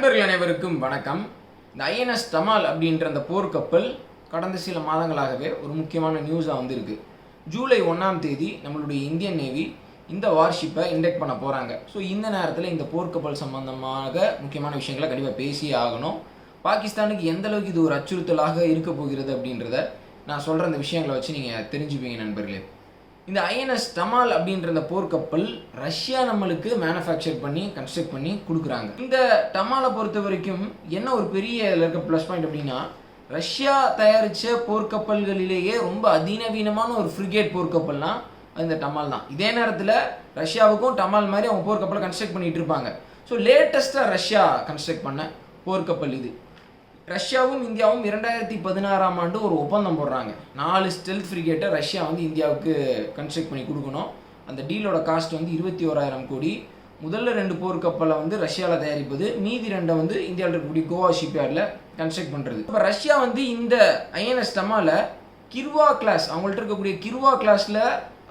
நண்பர்கள் அனைவருக்கும் வணக்கம். இந்த ஐஎன்எஸ் தமால் அப்படின்ற அந்த போர்க்கப்பல் கடந்த சில மாதங்களாகவே ஒரு முக்கியமான நியூஸாக வந்திருக்கு. ஜூலை ஒன்றாம் தேதி நம்மளுடைய இந்தியன் நேவி இந்த வார்ஷிப்பை இண்டெக்ட் பண்ண போகிறாங்க ஸோ இந்த நேரத்தில் இந்த போர்க்கப்பல் சம்பந்தமாக முக்கியமான விஷயங்களை கண்டிப்பாக பேசியே ஆகணும். பாகிஸ்தானுக்கு எந்த அளவுக்கு இது ஒரு அச்சுறுத்தலாக இருக்க போகிறது அப்படின்றத நான் சொல்கிற அந்த விஷயங்களை வச்சு நீங்கள் தெரிஞ்சுப்பீங்க நண்பர்களே. இந்த ஐஎன்எஸ் தமால் அப்படின்ற இந்த போர்க்கப்பல் ரஷ்யா நம்மளுக்கு மேனுஃபேக்சர் பண்ணி கன்ஸ்ட்ரக்ட் பண்ணி கொடுக்குறாங்க. இந்த டமாலை பொறுத்த வரைக்கும் என்ன ஒரு பெரிய இதில் இருக்க ப்ளஸ் பாயிண்ட் அப்படின்னா ரஷ்யா தயாரித்த போர்க்கப்பல்களிலேயே ரொம்ப அதிநவீனமான ஒரு ஃப்ரிகேட் போர்க்கப்பல்னா அது இந்த டமால் தான். இதே நேரத்தில் ரஷ்யாவுக்கும் டமால் மாதிரி அவங்க போர்க்கப்பலை கன்ஸ்ட்ரக்ட் பண்ணிட்டு இருப்பாங்க. ஸோ லேட்டஸ்ட்டாக ரஷ்யா கன்ஸ்ட்ரக்ட் பண்ண போர்க்கப்பல் இது. ரஷ்யாவும் இந்தியாவும் இரண்டாயிரத்தி பதினாறாம் ஆண்டு ஒரு ஒப்பந்தம் போடுறாங்க. நாலு ஸ்டெல்த் ஃப்ரிகேட்டை ரஷ்யா வந்து இந்தியாவுக்கு கன்ஸ்ட்ரக்ட் பண்ணி கொடுக்கணும். அந்த டீலோட காஸ்ட் வந்து இருபத்தி ஓராயிரம் கோடி. முதல்ல ரெண்டு போர்க்கப்பலை வந்து ரஷ்யாவில் தயாரிப்பது மீதி ரெண்டை வந்து இந்தியாவில் இருக்கக்கூடிய கோவா ஷிப்யார்டில் கன்ஸ்ட்ரக்ட் பண்ணுறது இப்போ ரஷ்யா வந்து இந்த ஐஎன்எஸ் டமாவில் கிர்வா கிளாஸ் அவங்கள்ட்ட இருக்கக்கூடிய கிர்வா கிளாஸில்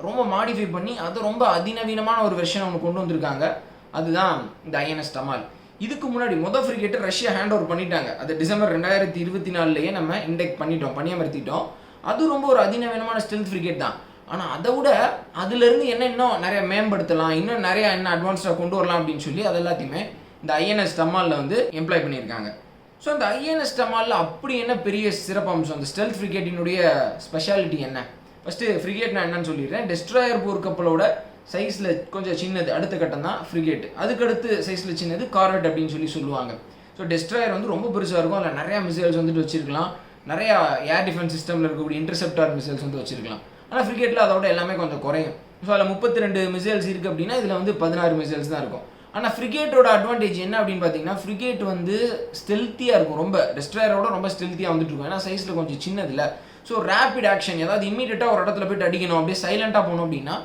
ரொம்ப மாடிஃபை பண்ணி அது ரொம்ப அதிநவீனமான ஒரு வெர்ஷன் அவங்க கொண்டு வந்திருக்காங்க. அதுதான் இந்த ஐஎன்எஸ் டமால். இதுக்கு முன்னாடி மொதல் ஃப்ரிகேட்டை ரஷ்யா ஹேண்ட் ஓவர் பண்ணிட்டாங்க. அது டிசம்பர் ரெண்டாயிரத்தி இருபத்தி நாலுலேயே நம்ம இண்டெக்ட் பண்ணிட்டோம் பணியமர்த்திட்டோம். அது ரொம்ப ஒரு அதிநவீனமான ஸ்டெல்த் ஃப்ரிகேட் தான். ஆனால் அதை விட அதுலேருந்து என்ன இன்னும் நிறைய மேம்படுத்தலாம் இன்னும் நிறைய என்ன அட்வான்ஸ்டாக கொண்டு வரலாம் அப்படின்னு சொல்லி அது எல்லாத்தையுமே இந்த ஐஎன்எஸ் டமாலில் வந்து எம்ப்ளாய் பண்ணியிருக்காங்க. ஸோ அந்த ஐஎன்எஸ் டமாலில் அப்படி என்ன பெரிய சிறப்பம்சம்? அந்த ஸ்டெல்த் ஃப்ரிகேட்டினுடைய ஸ்பெஷாலிட்டி என்ன? ஃபஸ்ட்டு ஃப்ரிகேட் நான் என்னன்னு சொல்லிடுறேன். டெஸ்ட்ராயர் போர்க்கப்பலோட சைஸில் கொஞ்சம் சின்னது அடுத்த கட்டம் தான் ஃப்ரிகேட் அதுக்கடுத்து சைஸில் சின்னது கார்வெட் அப்படின்னு சொல்லி சொல்லுவாங்க. ஸோ டெஸ்ட்ராயர் வந்து ரொம்ப பெருசாக இருக்கும். அதில் நிறையா மிசைல்ஸ் வந்துட்டு வச்சிருக்கலாம். நிறையா ஏர் டிஃபென்ஸ் சிஸ்டமில் இருக்கக்கூடிய இன்டர்செப்டார் மிசைல்ஸ் வந்து வச்சிருக்கலாம். ஆனால் ஃப்ரிகேட்டில் அதோட எல்லாமே கொஞ்சம் குறையும். ஸோ அதில் முப்பத்தி ரெண்டு மிசைல்ஸ் இருக்குது அப்படின்னா இதில் வந்து பதினாறு மிசைல்ஸ் தான் இருக்கும். ஆனால் ஃப்ரிகேட்டோட அட்வான்டேஜ் என்ன அப்படின்னு பார்த்தீங்கன்னா ஃப்ரிகேட் வந்து ஸ்டெல்த்தியாக இருக்கும். ரொம்ப டெஸ்ட்ராயரோட ரொம்ப ஸ்டெல்த்தியாக வந்துட்டு இருக்கும். ஏன்னா சைஸில் கொஞ்சம் சின்னதில்ல ஸோ ரேப்பிட் ஆக்ஷன் ஏதாவது இமீடியட்டாக ஒரு இடத்துல போய்ட்டு அடிக்கணும் அப்படியே சைலண்ட்டாக போகணும் அப்படின்னா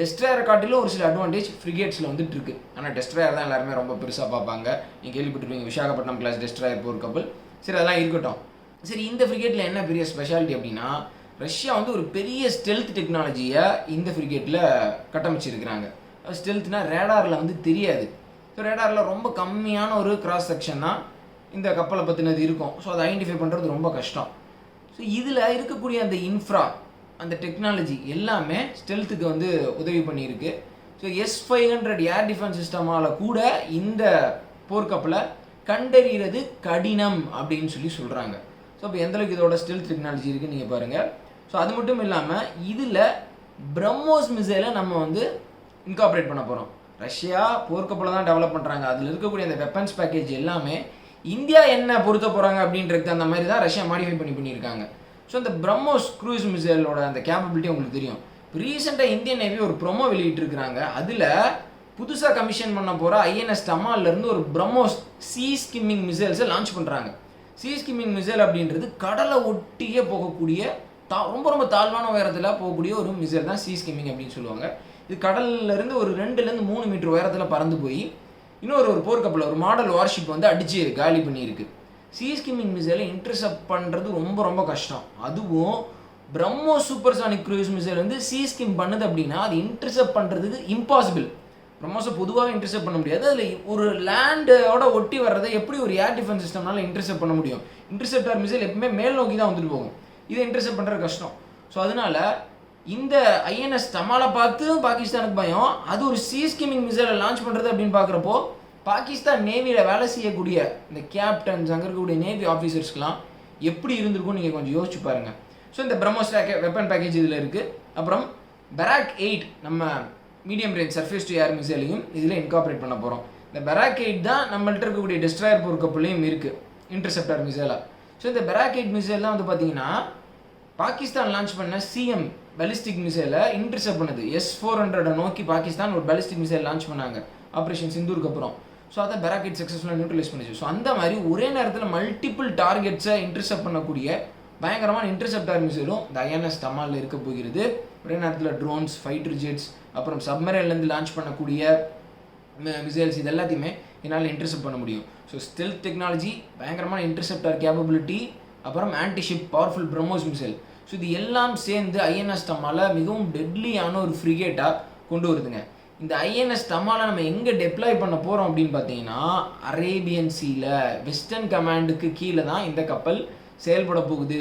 டெஸ்ட்ராயரை காட்டிலும் ஒரு சில அட்வான்டேஜ் ஃப்ரிகேட்ஸில் வந்துட்டு இருக்கு ஆனால் டெஸ்ட்ராயர் தான் எல்லாருமே ரொம்ப பெருசாக பார்ப்பாங்க. நீங்கள் கேள்விப்பட்டிருப்பீங்க விசாகப்பட்டினம் கிளாஸ் டெஸ்ட்ராயர் போர் கப்பல். சரி அதெல்லாம் இருக்கட்டும். சரி இந்த ஃப்ரிகேட்டில் என்ன பெரிய ஸ்பெஷாலிட்டி அப்படின்னா ரஷ்யா வந்து ஒரு பெரிய ஸ்டெல்த் டெக்னாலஜியை இந்த ஃப்ரிகேட்டில் கட்டமைச்சிருக்கிறாங்க. ஸ்டெல்த்னா ரேடாரில் வந்து தெரியாது. ஸோ ரேடாரில் ரொம்ப கம்மியான ஒரு கிராஸ் செக்ஷன் தான் இந்த கப்பலை பற்றினது இருக்கும். ஸோ அதை ஐடென்டிஃபை பண்ணுறது ரொம்ப கஷ்டம். ஸோ இதில் இருக்கக்கூடிய அந்த இன்ஃப்ரா அந்த டெக்னாலஜி எல்லாமே ஸ்டெல்த்துக்கு வந்து உதவி பண்ணியிருக்கு. So S five hundred air defence சிஸ்டமால் கூட இந்த போர்க்கப்பலை கண்டறிகிறது கடினம் அப்படின்னு சொல்லி சொல்கிறாங்க ஸோ இப்போ எந்தளவுக்கு இதோட ஸ்டெல்த் டெக்னாலஜி இருக்குன்னு நீங்கள் பாருங்கள் ஸோ அது மட்டும் இல்லாமல் இதில் பிரம்மோஸ் மிசைலை நம்ம வந்து இன்காப்ரேட் பண்ண போகிறோம் ரஷ்யா போர்க்கப்பலை தான் டெவலப் பண்ணுறாங்க அதில் இருக்கக்கூடிய அந்த வெப்பன்ஸ் பேக்கேஜ் எல்லாமே இந்தியா என்ன பொருத்த போகிறாங்க அப்படின்றது அந்த மாதிரி தான் ரஷ்யா மாடிஃபை பண்ணி பண்ணியிருக்காங்க. ஸோ இந்த பிரம்மோஸ் க்ரூஸ் மிசைலோட அந்த கேப்பபிலிட்டி உங்களுக்கு தெரியும். இப்போ ரீசெண்டாக இந்தியன் நேவி ஒரு ப்ரொமோ வெளியிட்டிருக்கிறாங்க. அதில் புதுசாக கமிஷன் பண்ண போகிற ஐஎன்எஸ் இருந்து ஒரு பிரம்மோஸ் சி ஸ்கிம்மிங் மிசைல்ஸை லான்ச் பண்ணுறாங்க சி ஸ்கிம்மிங் மிசைல் அப்படின்றது கடலை ஒட்டியே போகக்கூடிய தா ரொம்ப ரொம்ப தாழ்வான உயரத்தில் போகக்கூடிய ஒரு மிசைல் தான் சி ஸ்கிம்மிங் அப்படின்னு சொல்லுவாங்க. இது கடல்லேருந்து ஒரு ரெண்டுலேருந்து மூணு மீட்டர் உயரத்தில் பறந்து போய் இன்னொரு ஒரு போர்க்கப்பல் ஒரு மாடல் வார்ஷிப் வந்து அடிச்சு காலி பண்ணியிருக்கு. சி ஸ்கிம்மிங் மிசைலை இன்டர்செப்ட் பண்ணுறது ரொம்ப ரொம்ப கஷ்டம். அதுவும் பிரம்மோ சூப்பர்சானிக் க்ரூஸ் மிசைல் வந்து சி ஸ்கிம் பண்ணுது அப்படின்னா அது இன்டர்செப்ட் பண்ணுறதுக்கு இம்பாசிபிள் பிரம்மோஸை பொதுவாக இன்டர்செப்ட் பண்ண முடியாது. அதில் ஒரு லேண்டோட ஒட்டி வர்றதை எப்படி ஒரு ஏர் டிஃபென்ஸ் சிஸ்டம்னால இன்டர்செப்ட் பண்ண முடியும்? இன்டர்செப்டார் மிசைல் எப்பவுமே மேல் நோக்கி தான் வந்துட்டு போகும். இதை இன்டர்செப்ட் பண்ணுறது கஷ்டம். ஸோ அதனால இந்த ஐஎன்எஸ் தமாலை பார்த்து பாகிஸ்தானுக்கு பயம். அது ஒரு சி ஸ்கிமிங் மிசைலை லான்ச் பண்ணுறது அப்படின்னு பார்க்குறப்போ பாகிஸ்தான் நேவியில் வேலை செய்யக்கூடிய இந்த கேப்டன்ஸ் அங்கே இருக்கக்கூடிய நேவி ஆஃபீஸர்ஸ்க்கெலாம் எப்படி இருந்திருக்கும் நீங்கள் கொஞ்சம் யோசிச்சு பாருங்கள் ஸோ இந்த பிரம்மோஸ் வெப்பன் பேக்கேஜ் இதில் இருக்குது அப்புறம் பெராக் எயிட் நம்ம medium range surface to air மிசைலையும் இதில் இன்கார்பரேட் பண்ண போகிறோம் இந்த பெராக் எயிட் தான் நம்மள்ட்ட இருக்கக்கூடிய டெஸ்ட்ராயர் போர்க்கப்பலையும் இருக்குது இன்டர்செப்டர் மிசைலாக ஸோ இந்த பெராக் எயிட் மிசைல்லாம் வந்து பார்த்தீங்கன்னா பாகிஸ்தான் லான்ச் பண்ண சிஎம் பலிஸ்டிக் மிசைலை இன்டர்செப்ட் பண்ணுது. எஸ் ஃபோர் ஹண்ட்ரடை நோக்கி பாகிஸ்தான் ஒரு பலிஸ்டிக் மிசைல் லான்ச் பண்ணாங்க. ஆப்ரேஷன் சிந்தூருக்கு அப்புறம். ஸோ அதை பெராக்கெட் சக்ஸஸ்ஃபுல்லாக நியூட்ரலைஸ் பண்ணிச்சு. ஸோ அந்த மாதிரி ஒரே நேரத்தில் மல்டிபிள் டார்கெட்ஸை இன்டர்செப்ட் பண்ணக்கூடிய பயங்கரமான இன்டர்செப்டார் மிசைலும் இந்த ஐஎன்எஸ் தமாலில் இருக்க போகிறது. ஒரே நேரத்தில் ட்ரோன்ஸ் ஃபைட்டர் ஜெட்ஸ் அப்புறம் சப்மரைன்லேருந்து லான்ச் பண்ணக்கூடிய மிசைல்ஸ் இது எல்லாத்தையுமே என்னால் இன்டர்செப்ட் பண்ண முடியும். ஸோ ஸ்டில் டெக்னாலஜி பயங்கரமான இன்டர்செப்டார் கேப்பபிலிட்டி அப்புறம் antiship powerful BrahMos missile so இது எல்லாம் சேர்ந்து ஐஎன்எஸ் தம்மால் மிகவும் டெட்லியான ஒரு ஃப்ரிகேட்டாக கொண்டு வருதுங்க. இந்த ஐஎன்எஸ் தமாலை நம்ம எங்கே டெப்ளாய் பண்ண போகிறோம் அப்படின்னு பார்த்தீங்கன்னா அரேபியன் சீல வெஸ்டர்ன் கமாண்டுக்கு கீழே தான் இந்த கப்பல் செயல்பட போகுது.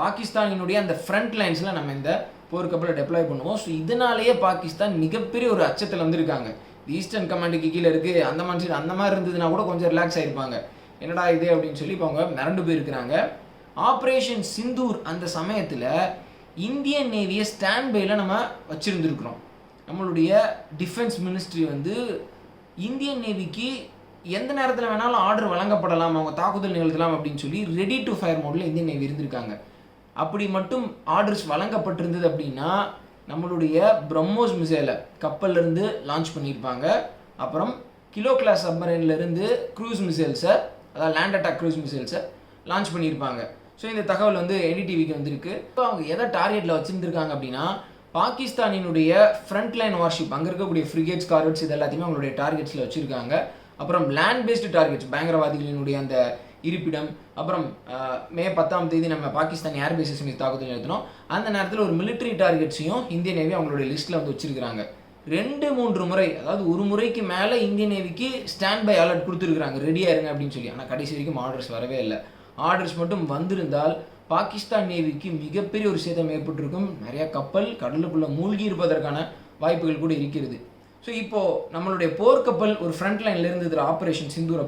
பாகிஸ்தானினுடைய அந்த ஃப்ரண்ட் லைன்ஸில் நம்ம இந்த போர்க்கப்பலை டெப்ளாய் பண்ணுவோம். ஸோ இதனாலேயே பாகிஸ்தான் மிகப்பெரிய ஒரு அச்சத்தில் வந்திருக்காங்க. ஈஸ்டர்ன் கமாண்டுக்கு கீழே இருக்குது அந்த மாதிரி அந்த மாதிரி இருந்ததுன்னா கூட கொஞ்சம் ரிலாக்ஸ் ஆகிருப்பாங்க என்னடா இது அப்படின்னு சொல்லி இப்போ அவங்க மிரண்டு போயிருக்கிறாங்க. ஆப்ரேஷன் சிந்தூர் அந்த சமயத்தில் இந்தியன் நேவியை ஸ்டாண்ட் பையில் நம்ம வச்சுருந்துருக்குறோம். நம்மளுடைய டிஃபென்ஸ் மினிஸ்ட்ரி வந்து இந்தியன் நேவிக்கு எந்த நேரத்தில் வேணாலும் ஆர்டர் வழங்கப்படலாம் அவங்க தாக்குதல் நிகழ்த்தலாம் அப்படின்னு சொல்லி ரெடி டு ஃபயர் மோடில் இந்தியன் நேவி இருந்திருக்காங்க. அப்படி மட்டும் ஆர்டர்ஸ் வழங்கப்பட்டிருந்தது அப்படின்னா நம்மளுடைய பிரம்மோஸ் மிசைலை கப்பல்லேருந்து லான்ச் பண்ணியிருப்பாங்க. அப்புறம் கிலோ கிளாஸ் சப்மரைன்லேருந்து க்ரூஸ் மிசைல்ஸை அதாவது லேண்ட் அட்டாக் க்ரூஸ் மிசைல்ஸை லான்ச் பண்ணியிருப்பாங்க. ஸோ இந்த தகவல் வந்து என்டிடிவிக்கு வந்திருக்கு. இப்போ அவங்க எதை டார்கெட்டில் வச்சுருந்துருக்காங்க அப்படின்னா பாகிஸ்தானினுடைய ஃப்ரண்ட் லைன் வார்ஷிப் அங்கே இருக்கக்கூடிய ஃப்ரிகேட்ஸ் கார்வெட்ஸ் இது எல்லாத்தையுமே அவங்களுடைய டார்கெட்ஸில் வச்சுருக்காங்க. அப்புறம் லேண்ட் பேஸ்டு டார்கெட்ஸ் பயங்கரவாதிகளினுடைய அந்த இருப்பிடம் அப்புறம் மே பத்தாம் தேதி நம்ம பாகிஸ்தான் ஏர்பேசஸ் மீது தாக்குதல் நடத்தினோம். அந்த நேரத்தில் ஒரு மிலிட்ரி டார்கெட்ஸையும் இந்திய நேவி அவங்களுடைய லிஸ்ட்டில் வந்து வச்சுருக்கிறாங்க. ரெண்டு மூன்று முறை அதாவது ஒரு முறைக்கு மேலே இந்திய நேவிக்கு ஸ்டாண்ட் பை அலர்ட் கொடுத்துருக்குறாங்க ரெடியாக இருங்க அப்படின்னு சொல்லி. ஆனால் கடைசி வரைக்கும் ஆர்டர்ஸ் வரவே இல்லை. ஆர்டர்ஸ் மட்டும் வந்திருந்தால் பாகிஸ்தான் நேவிக்கு மிகப்பெரிய ஒரு சேதம் ஏற்பட்டிருக்கும். நிறைய கப்பல் கடலுக்குள்ளே மூழ்கி இருப்பதற்கான வாய்ப்புகள் கூட இருக்கிறது. ஸோ இப்போது நம்மளுடைய போர்க்கப்பல் ஒரு ஃப்ரண்ட் லைனில் இருந்தது ஆப்ரேஷன் சிந்தூர்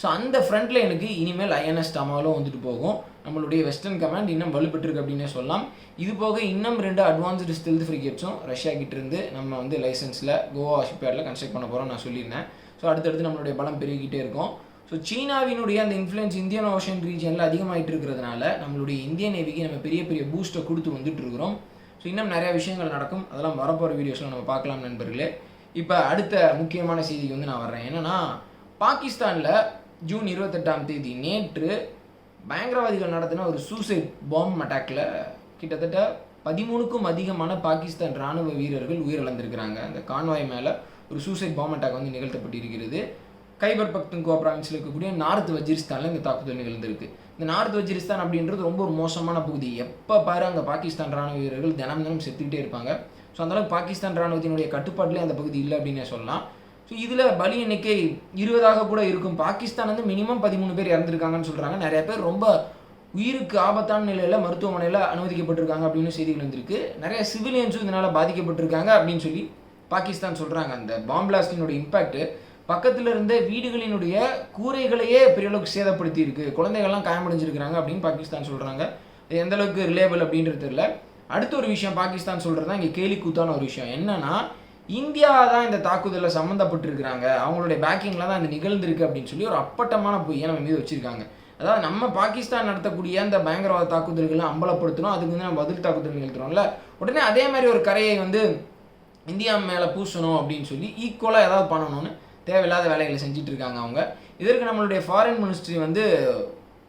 ஸோ அந்த ஃப்ரண்ட் லைனுக்கு இனிமேல் ஐஎன்எஸ் டமாலும் வந்துட்டு போகும். நம்மளுடைய வெஸ்டர்ன் கமாண்ட் இன்னும் வலுப்பட்டுருக்கு அப்படின்னே சொல்லலாம். இது போக இன்னும் ரெண்டு அட்வான்ஸ்டு ஸ்டெல்த் ஃப்ரிகேட்ஸும் ரஷ்யா கிட்டேருந்து நம்ம வந்து லைசன்ஸில் கோவா ஷிப்யார்டில் கன்ஸ்ட்ரக்ட் பண்ண போகிறோம் நான் சொல்லியிருந்தேன். ஸோ அடுத்தடுத்து நம்மளுடைய பலம் பெருகிக்கிட்டே இருக்கும். ஸோ சீனாவினுடைய அந்த இன்ஃப்ளூயன்ஸ் இந்தியன் ஓஷன் ரீஜனில் அதிகமாகிட்டு இருக்கிறதுனால நம்மளுடைய இந்தியன் நேவிக்கு நம்ம பெரிய பெரிய பூஸ்ட்டை கொடுத்து வந்துட்டு இருக்கிறோம். ஸோ இன்னும் நிறைய விஷயங்கள் நடக்கும். அதெல்லாம் வரப்போகிற வீடியோஸில் நம்ம பார்க்கலாம் நண்பர்களே. இப்போ அடுத்த முக்கியமான செய்திக்கு வந்து நான் வர்றேன். என்னன்னா பாகிஸ்தானில் ஜூன் இருபத்தெட்டாம் தேதி நேற்று பயங்கரவாதிகள் நடத்தின ஒரு சூசைட் பாம் அட்டாக்ல கிட்டத்தட்ட பதிமூணுக்கும் அதிகமான பாகிஸ்தான் ராணுவ வீரர்கள் உயிரிழந்திருக்கிறாங்க. அந்த கான்வாய் மேலே ஒரு சூசைட் பாம் அட்டாக் வந்து நிகழ்த்தப்பட்டிருக்கிறது. கைபர் பக்துன்கோவா ப்ராவின்ஸில் இருக்கக்கூடிய நார்த் வஜிரிஸ்தானில் இந்த தாக்குதல் நிகழ்ந்திருக்கு இந்த நார்த் வஜிரிஸ்தான் அப்படின்றது ரொம்ப ஒரு மோசமான பகுதி. எப்போ பாரு அங்கே பாகிஸ்தான் ராணுவ வீரர்கள் தினம் தினம் செத்துக்கிட்டே இருப்பாங்க. ஸோ அந்தளவுக்கு பாகிஸ்தான் ராணுவத்தினுடைய கட்டுப்பாட்டிலே அந்த பகுதி இல்லை அப்படின்னு சொல்லலாம். ஸோ இதில் பலி எண்ணிக்கை இருபதாக கூட இருக்கும். பாகிஸ்தான் வந்து மினிமம் பதிமூணு பேர் இறந்துருக்காங்கன்னு சொல்கிறாங்க நிறைய பேர் ரொம்ப உயிருக்கு ஆபத்தான நிலையில் மருத்துவமனையில் அனுமதிக்கப்பட்டிருக்காங்க அப்படின்னு செய்திகள் வந்திருக்கு. நிறைய சிவிலியன்ஸும் இதனால் பாதிக்கப்பட்டிருக்காங்க அப்படின்னு சொல்லி பாகிஸ்தான் சொல்கிறாங்க அந்த பாம்பிளாஸ்டினுடைய இம்பேக்ட்டு பக்கத்தில் இருந்த வீடுகளினுடைய கூரைகளையே பெரிய அளவுக்கு சேதப்படுத்தி இருக்கு குழந்தைகள்லாம் காயமடைஞ்சிருக்கிறாங்க அப்படின்னு பாகிஸ்தான் சொல்கிறாங்க இது எந்த அளவுக்கு ரிலேபிள் அப்படின்றது தெரியல. அடுத்த ஒரு விஷயம் பாகிஸ்தான் சொல்கிறது தான் இங்கே கேலி கூத்தான ஒரு விஷயம். என்னன்னா இந்தியா தான் இந்த தாக்குதலில் சம்மந்தப்பட்டிருக்கிறாங்க அவங்களுடைய பேக்கிங்கில் தான் இந்த நிகழ்ந்திருக்கு அப்படின்னு சொல்லி ஒரு அப்பட்டமான பொய்யை நம்ம மீது வச்சுருக்காங்க. அதாவது நம்ம பாகிஸ்தான் நடத்தக்கூடிய அந்த பயங்கரவாத தாக்குதல்களை அம்பலப்படுத்தணும். அதுக்கு வந்து நம்ம பதில் தாக்குதல் நிகழ்த்துறோம்ல. உடனே அதே மாதிரி ஒரு கரையை வந்து இந்தியா மேலே பூசணும் அப்படின்னு சொல்லி ஈக்குவலாக ஏதாவது பண்ணணும்னு தேவையில்லாத வேலைகளை செஞ்சுட்டு இருக்காங்க அவங்க இதற்கு நம்மளுடைய ஃபாரின் மினிஸ்ட்ரி வந்து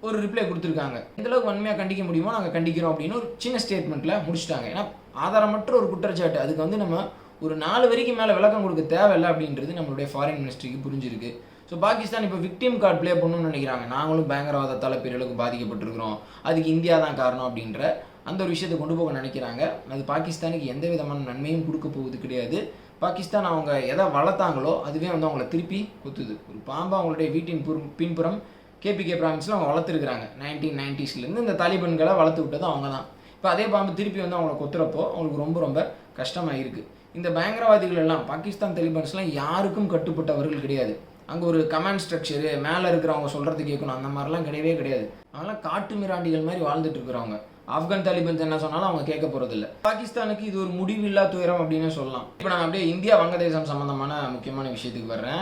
ஒரு ரிப்ளை கொடுத்துருக்காங்க. எந்தளவுக்கு வன்மையாக கண்டிக்க முடியுமோ நாங்கள் கண்டிக்கிறோம் அப்படின்னு ஒரு சின்ன ஸ்டேட்மெண்ட்டில் முடிச்சிட்டாங்க. ஏன்னா ஆதாரமற்ற ஒரு குற்றச்சாட்டு. அதுக்கு வந்து நம்ம ஒரு நாலு வரைக்கும் மேலே விளக்கம் கொடுக்க தேவையில்லை அப்படின்றது நம்மளுடைய ஃபாரின் மினிஸ்ட்ரிக்கு புரிஞ்சிருக்கு. ஸோ பாகிஸ்தான் இப்போ விக்டிம் கார்டு ப்ளே பண்ணணும்னு நினைக்கிறாங்க. நாங்களும் பயங்கரவாதத்தால் பெரிய அளவுக்கு பாதிக்கப்பட்டிருக்கிறோம். அதுக்கு இந்தியா தான் காரணம் அப்படின்ற அந்த ஒரு விஷயத்தை கொண்டு போக நினைக்கிறாங்க. அது பாகிஸ்தானுக்கு எந்த விதமான நன்மையும் கொடுக்க போவது கிடையாது. பாகிஸ்தான் அவங்க எதை வளர்த்தாங்களோ அதுவே வந்து அவங்கள திருப்பி குத்துது. ஒரு பாம்பு அவங்களுடைய வீட்டின் பின்புறம் கேபிகே ப்ராவின்ஸில் அவங்க வளர்த்துருக்குறாங்க. நைன்டீன் நைன்டிஸ்லேருந்து இந்த தாலிபன்களை வளர்த்து விட்டது அவங்க தான் இப்போ அதே பாம்பு திருப்பி வந்து அவங்கள கொத்துறப்போ அவங்களுக்கு ரொம்ப ரொம்ப கஷ்டமாக இருக்குது இந்த பயங்கரவாதிகள் எல்லாம் பாகிஸ்தான் தாலிபான்ஸ்லாம் யாருக்கும் கட்டுப்பட்டவர்கள் கிடையாது. அங்கே ஒரு கமாண்ட் ஸ்ட்ரக்சரு மேலே இருக்கிறவங்க சொல்கிறது கேட்கணும். அந்த மாதிரிலாம் கிடையவே கிடையாது. அதெல்லாம் காட்டு மிராண்டிகள் மாதிரி வாழ்ந்துட்டு இருக்கிறவங்க. ஆப்கான் தாலிபன்ஸ் என்ன சொன்னாலும் அவங்க கேட்க போகிறதில்ல பாகிஸ்தானுக்கு இது ஒரு முடிவில்லா துயரம் அப்படின்னு சொல்லலாம். இப்போ நான் அப்படியே இந்தியா வங்கதேசம் சம்மந்தமான முக்கியமான விஷயத்துக்கு வர்றேன்.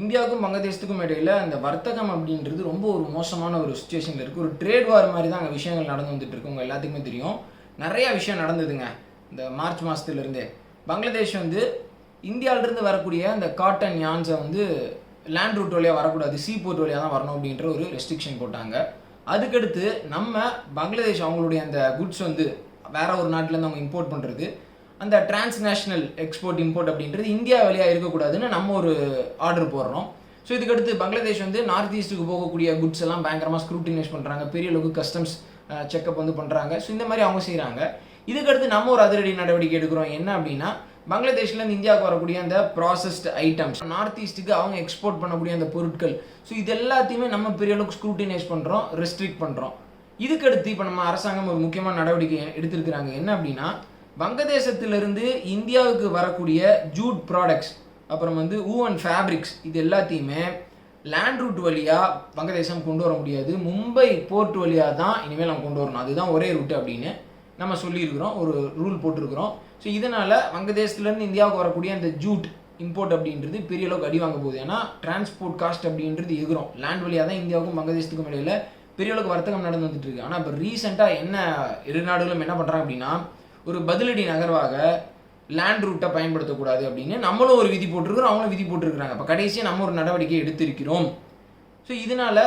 இந்தியாவுக்கும் வங்கதேசத்துக்கும் இடையில அந்த வர்த்தகம் அப்படின்றது ரொம்ப ஒரு மோசமான ஒரு சுச்சுவேஷனில் இருக்குது ஒரு ட்ரேட் வார் மாதிரி தான் அங்கே விஷயங்கள் நடந்து வந்துட்டு இருக்கு. உங்க எல்லாத்துக்குமே தெரியும். நிறைய விஷயம் நடந்ததுங்க. இந்த மார்ச் மாதத்துலேருந்தே பங்களாதேஷ் வந்து இந்தியாவிலிருந்து வரக்கூடிய அந்த காட்டன் யான்ஸை வந்து லேண்ட் ரூட் வழியாக வரக்கூடாது சீ போர்ட் வழியாக தான் வரணும் அப்படின்ற ஒரு ரெஸ்ட்ரிக்ஷன் போட்டாங்க. அதுக்கடுத்து நம்ம பங்களாதேஷ் அவங்களுடைய அந்த குட்ஸ் வந்து வேற ஒரு நாட்டிலேருந்து அவங்க இம்போர்ட் பண்ணுறது அந்த டிரான்ஸ்நேஷ்னல் எக்ஸ்போர்ட் இம்போர்ட் அப்படின்றது இந்தியா வழியாக இருக்கக்கூடாதுன்னு நம்ம ஒரு ஆர்டர் போடுறோம். ஸோ இதுக்கடுத்து பங்களாதேஷ் வந்து நார்த் ஈஸ்ட்டுக்கு போகக்கூடிய குட்ஸ் எல்லாம் பயங்கரமாக ஸ்க்ரூட்டினைஸ் பண்ணுறாங்க பெரிய அளவுக்கு கஸ்டம்ஸ் செக்கப் வந்து பண்ணுறாங்க ஸோ இந்த மாதிரி அவங்க செய்கிறாங்க இதுக்கடுத்து நம்ம ஒரு அதிரடி நடவடிக்கை எடுக்கிறோம். என்ன அப்படின்னா பங்களாதேஷ்லேருந்து இந்தியாவுக்கு வரக்கூடிய அந்த ப்ராசஸ்ட் ஐட்டம்ஸ் நார்த் ஈஸ்ட்டுக்கு அவங்க எக்ஸ்போர்ட் பண்ணக்கூடிய அந்த பொருட்கள். ஸோ இது எல்லாத்தையுமே நம்ம பெரிய அளவுக்கு ஸ்க்ரூட்டினைஸ் பண்ணுறோம் ரெஸ்ட்ரிக்ட் பண்ணுறோம் இதுக்கடுத்து இப்போ நம்ம அரசாங்கம் ஒரு முக்கியமான நடவடிக்கை எடுத்திருக்கிறாங்க. என்ன அப்படின்னா வங்கதேசத்திலிருந்து இந்தியாவுக்கு வரக்கூடிய ஜூட் ப்ராடக்ட்ஸ் அப்புறம் வந்து ஊ அண்ட் ஃபேப்ரிக்ஸ் இது எல்லாத்தையுமே லேண்ட் ரூட் வழியாக வங்கதேசம் கொண்டு வர முடியாது. மும்பை போர்ட் வழியாக தான் இனிமேல் நம்ம கொண்டு வரணும். அதுதான் ஒரே ரூட் அப்படின்னு நம்ம சொல்லியிருக்கிறோம். ஒரு ரூல் போட்டிருக்கிறோம். ஸோ இதனால் வங்கதேசத்துலேருந்து இந்தியாவுக்கு வரக்கூடிய அந்த ஜூட் இம்போர்ட் அப்படின்றது பெரிய அளவுக்கு அடி வாங்க போகுது. ஏன்னா டிரான்ஸ்போர்ட் காஸ்ட் அப்படின்றது எகுறோம். லேண்ட் வழியாக தான் இந்தியாவுக்கும் வங்கதேசத்துக்கும் இடையில பெரிய அளவுக்கு வர்த்தகம் நடந்து வந்துட்டு இருக்கு. ஆனால் இப்போ ரீசெண்டாக என்ன இரு நாடுகளும் என்ன பண்ணுறாங்க அப்படின்னா ஒரு பதிலடி நகர்வாக லேண்ட் ரூட்டை பயன்படுத்தக்கூடாது அப்படின்னு நம்மளும் ஒரு விதி போட்டிருக்கிறோம் அவங்களும் விதி போட்டிருக்கிறாங்க. இப்போ கடைசியாக நம்ம ஒரு நடவடிக்கை எடுத்திருக்கிறோம். ஸோ இதனால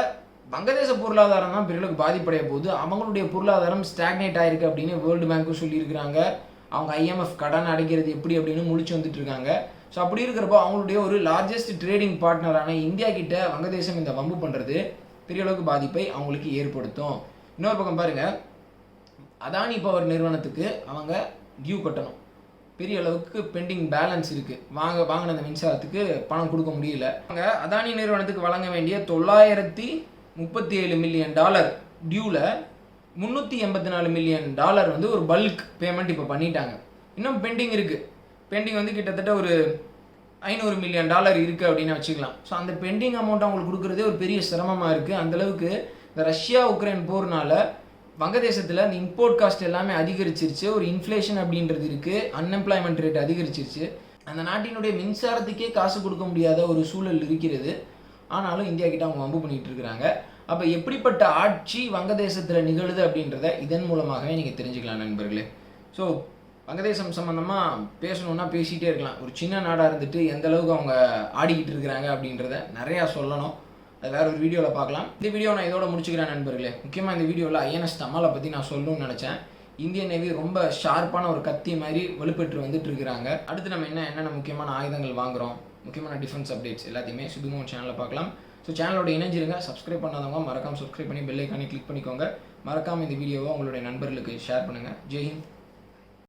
வங்கதேச பொருளாதாரம் தான் பெரிய அளவுக்கு பாதிப்படைய போகுது. அவங்களுடைய பொருளாதாரம் ஸ்டாக்னேட் ஆயிருக்கு அப்படின்னு வேர்ல்டு பேங்க்கும் சொல்லியிருக்கிறாங்க. அவங்க ஐஎம்எஃப் கடன் அடைக்கிறது எப்படி அப்படின்னு முழிச்சு வந்துட்டு இருக்காங்க. ஸோ அப்படி இருக்கிறப்போ அவங்களுடைய ஒரு லார்ஜஸ்ட் ட்ரேடிங் பார்ட்னரான இந்தியா கிட்ட வங்கதேசம் இந்த வம்பு பண்ணுறது பெரிய அளவுக்கு பாதிப்பை அவங்களுக்கு ஏற்படுத்தும். இன்னொரு பக்கம் பாருங்க அதானி பவர் நிறுவனத்துக்கு அவங்க டியூ கட்டணும். பெரிய அளவுக்கு பெண்டிங் பேலன்ஸ் இருக்குது வாங்க வாங்கின அந்த மின்சாரத்துக்கு பணம் கொடுக்க முடியல. அவங்க அதானி நிறுவனத்துக்கு வழங்க வேண்டிய தொள்ளாயிரத்தி முப்பத்தி ஏழு மில்லியன் டாலர் டியூவில் முந்நூற்றி எண்பத்தி நாலு மில்லியன் டாலர் வந்து ஒரு பல்க் பேமெண்ட் இப்போ பண்ணிட்டாங்க. இன்னும் பெண்டிங் இருக்குது பெண்டிங் வந்து கிட்டத்தட்ட ஒரு ஐநூறு மில்லியன் டாலர் இருக்குது அப்படின்னு வச்சுக்கலாம். ஸோ அந்த பெண்டிங் அமௌண்ட் அவங்களுக்கு கொடுக்குறதே ஒரு பெரிய சிரமமாக இருக்குது அந்தளவுக்கு இந்த ரஷ்யா உக்ரைன் போர்னால் வங்கதேசத்தில் இந்த இம்போர்ட் காஸ்ட் எல்லாமே அதிகரிச்சிருச்சு. ஒரு இன்ஃப்ளேஷன் அப்படின்றது இருக்குது அன்எம்ப்ளாய்மெண்ட் ரேட் அதிகரிச்சிருச்சு. அந்த நாட்டினுடைய மின்சாரத்துக்கே காசு கொடுக்க முடியாத ஒரு சூழல் இருக்கிறது. ஆனாலும் இந்தியா கிட்ட அவங்க வம்பு பண்ணிகிட்டு இருக்கிறாங்க. அப்போ எப்படிப்பட்ட ஆட்சி வங்கதேசத்தில் நிகழுது அப்படின்றத இதன் மூலமாகவே நீங்கள் தெரிஞ்சுக்கலாம் நண்பர்களே. ஸோ வங்கதேசம் சம்மந்தமாக பேசணுன்னா பேசிகிட்டே இருக்கலாம். ஒரு சின்ன நாடாக இருந்துட்டு எந்த அளவுக்கு அவங்க ஆடிக்கிட்டு இருக்கிறாங்க அப்படின்றத நிறையா சொல்லணும். அது வேற ஒரு வீடியோவில் பார்க்கலாம். இந்த வீடியோ நான் இதோட முடிச்சுக்கிறேன் நண்பர்களே. முக்கியமாக இந்த வீடியோவில் ஐஎன்எஸ் தமாலை பற்றி நான் சொல்லணும்னு நினச்சேன். இந்தியன் நேவி ரொம்ப ஷார்ப்பான ஒரு கத்தி மாதிரி வலுப்பெற்று வந்துட்டு இருக்கிறாங்க. அடுத்து நம்ம என்ன என்னென்ன முக்கியமான ஆயுதங்கள் வாங்குறோம்? முக்கியமான டிஃபென்ஸ் அப்டேட்ஸ் எல்லாத்தையுமே சுதுமோன் சேனலில் பார்க்கலாம். ஸோ சேனலோட இணைஞ்சிருங்க சப்ஸ்கிரைப் பண்ணாதவங்க மறக்காம சப்ஸ்கிரைப் பண்ணி பெல்லைக்கானே கிளிக் பண்ணிக்கோங்க. மறக்காம இந்த வீடியோவை உங்களுடைய நண்பர்களுக்கு ஷேர் பண்ணுங்கள் ஜெய் ஹிந்த்.